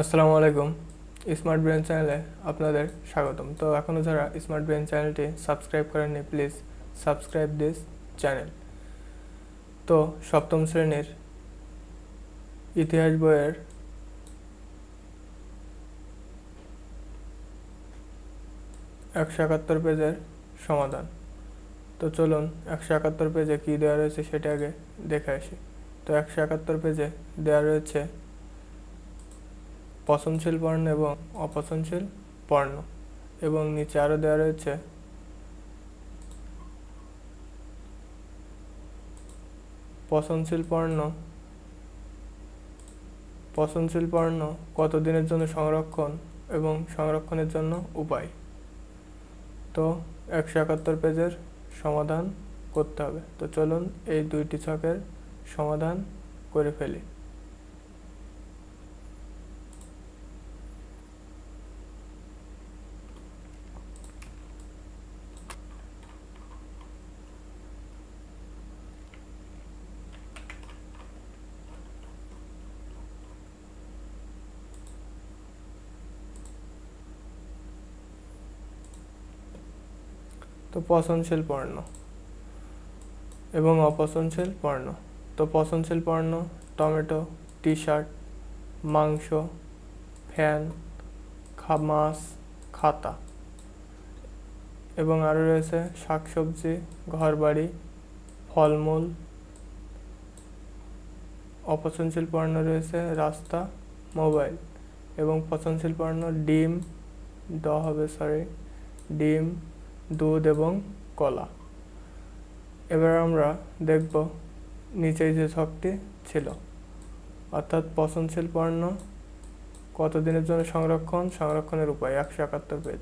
আসসালামু আলাইকুম smart brain চ্যানেলে আপনাদের স্বাগতম। তো এখনও যারা স্মার্ট ব্রেন চ্যানেলটি সাবস্ক্রাইব করেননি প্লিজ সাবস্ক্রাইব দিস চ্যানেল তো সপ্তম শ্রেণির ইতিহাস বইয়ের একশো একাত্তর পেজের সমাধান। তো চলুন একশো একাত্তর পেজে কী দেওয়া রয়েছে সেটা আগে দেখে আসি। তো একশো একাত্তর পেজে দেওয়া রয়েছে পচনশীল পণ্য এবং অপচনশীল পণ্য এবং নিচে আরও দেওয়া রয়েছে, পচনশীল পণ্য পচনশীল পণ্য কতদিনের জন্য সংরক্ষণ এবং সংরক্ষণের জন্য উপায়? তো একশো একাত্তর পেজের সমাধান করতে হবে। তো চলুন এই দুইটি ছকের সমাধান করে ফেলি। তো পচনশীল পণ্য এবং অপচনশীল পণ্য তো পচনশীল পণ্য টমেটো টি শার্ট মাংস, ফ্যান মাছ, খাতা এবং আরও রয়েছে শাকসবজি, ঘরবাড়ি, ফলমূল। অপচনশীল পণ্য রয়েছে রাস্তা, মোবাইল এবং পচনশীল পণ্য ডিম ড হবে সরি ডিম দুধ এবং কলা। এবার আমরা দেখব নিচে যে ছকটি ছিল। অর্থাৎ পচনশীল পণ্য, কতদিনের জন্য সংরক্ষণ, সংরক্ষণের উপায়, একশো একাত্তর পেজ।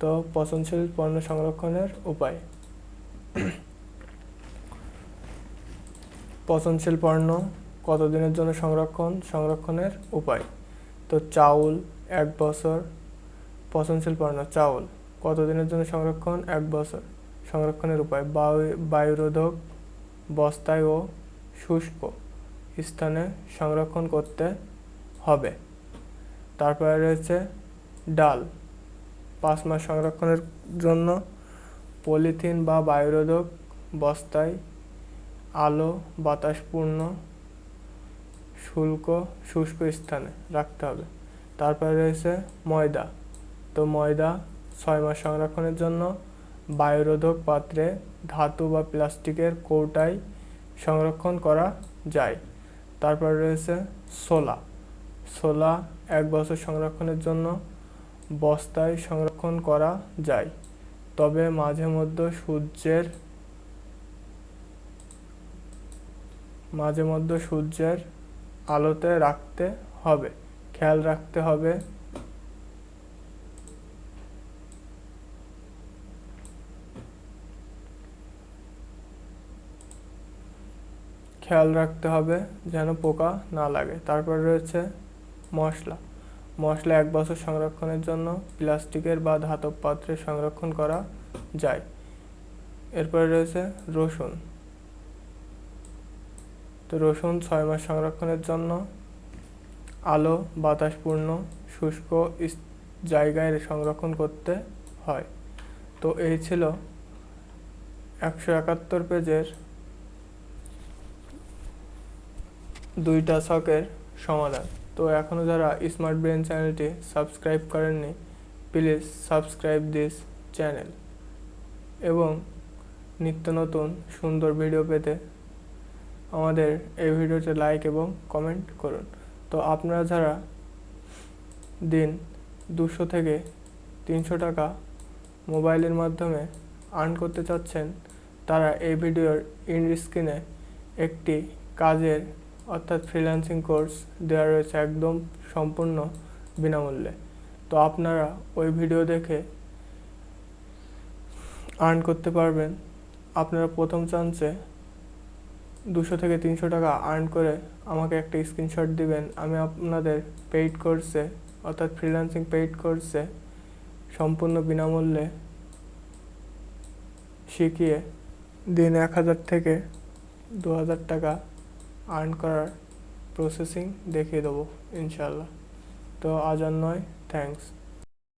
তো পচনশীল পণ্য সংরক্ষণের উপায়। পচনশীল পণ্য, কতদিনের জন্য সংরক্ষণ, সংরক্ষণের উপায়। তো চাউল, এক বছর। পচনশীল পণ্য, চাউল। কতদিনের জন্য সংরক্ষণ? এক বছর। সংরক্ষণের উপায়, বায়ু, বায়ুরোধক বস্তায় ও শুষ্ক স্থানে সংরক্ষণ করতে হবে। তারপরে রয়েছে ডাল। পাঁচ মাস সংরক্ষণের জন্য পলিথিন বা বায়ুরোধক বস্তায় আলো, বাতাসপূর্ণ শুল্ক শুষ্ক স্থানে রাখতে হবে। তারপরে রয়েছে ময়দা। তো ময়দা ছয় মাস সংরক্ষণের জন্য বায়ুরোধক পাত্রে ধাতু বা প্লাস্টিকের কৌটায় সংরক্ষণ করা যায়। তারপর রয়েছে সোলা। সোলা এক বছর সংরক্ষণের জন্য বস্তায় সংরক্ষণ করা যায়। তবে মাঝে মধ্যে সূর্যের মাঝে মধ্যে সূর্যের আলোতে রাখতে হবে, খেয়াল রাখতে হবে খেয়াল রাখতে হবে যেন পোকা না লাগে। তারপর রয়েছে মশলা। মশলা এক বছর সংরক্ষণের জন্য প্লাস্টিকের বা ধাতব পাত্রে সংরক্ষণ করা যায়। এরপরে রয়েছে রসুন। তো রসুন ছয় মাস সংরক্ষণের জন্য আলো, বাতাসপূর্ণ, শুষ্ক জায়গায় সংরক্ষণ করতে হয়। তো এই ছিল একশো একাত্তর পেজের দুইটা ছকের সমাধান। তো এখনও যারা স্মার্ট ব্রেন চ্যানেলটি সাবস্ক্রাইব করেননি প্লিজ সাবস্ক্রাইব দিস চ্যানেল এবং নিত্য নতুন সুন্দর ভিডিও পেতে আমাদের এই ভিডিওতে লাইক এবং কমেন্ট করুন। তো আপনারা যারা দিন দুশো থেকে তিনশো টাকা মোবাইলের মাধ্যমে আর্ন করতে চাচ্ছেন, তারা এই ভিডিওর ইন স্ক্রিনে একটি কাজের অর্থাৎ ফ্রিল্যান্সিং কোর্স দেওয়া রয়েছে একদম সম্পূর্ণ বিনামূল্যে। তো আপনারা ওই ভিডিও দেখে আর্ন করতে পারবেন। আপনারা প্রথম চান্সে দুশো থেকে তিনশো টাকা আর্ন করে আমাকে একটা স্ক্রিনশট দিবেন। আমি আপনাদের পেইড কোর্সে অর্থাৎ ফ্রিল্যান্সিং পেইড কোর্সে সম্পূর্ণ বিনামূল্যে শিখিয়ে দিন এক হাজার থেকে দু হাজার টাকা আর্ন করার প্রসেসিং দেখিয়ে দেবো ইনশাল্লাহ তো আজ আর নয় থ্যাঙ্কস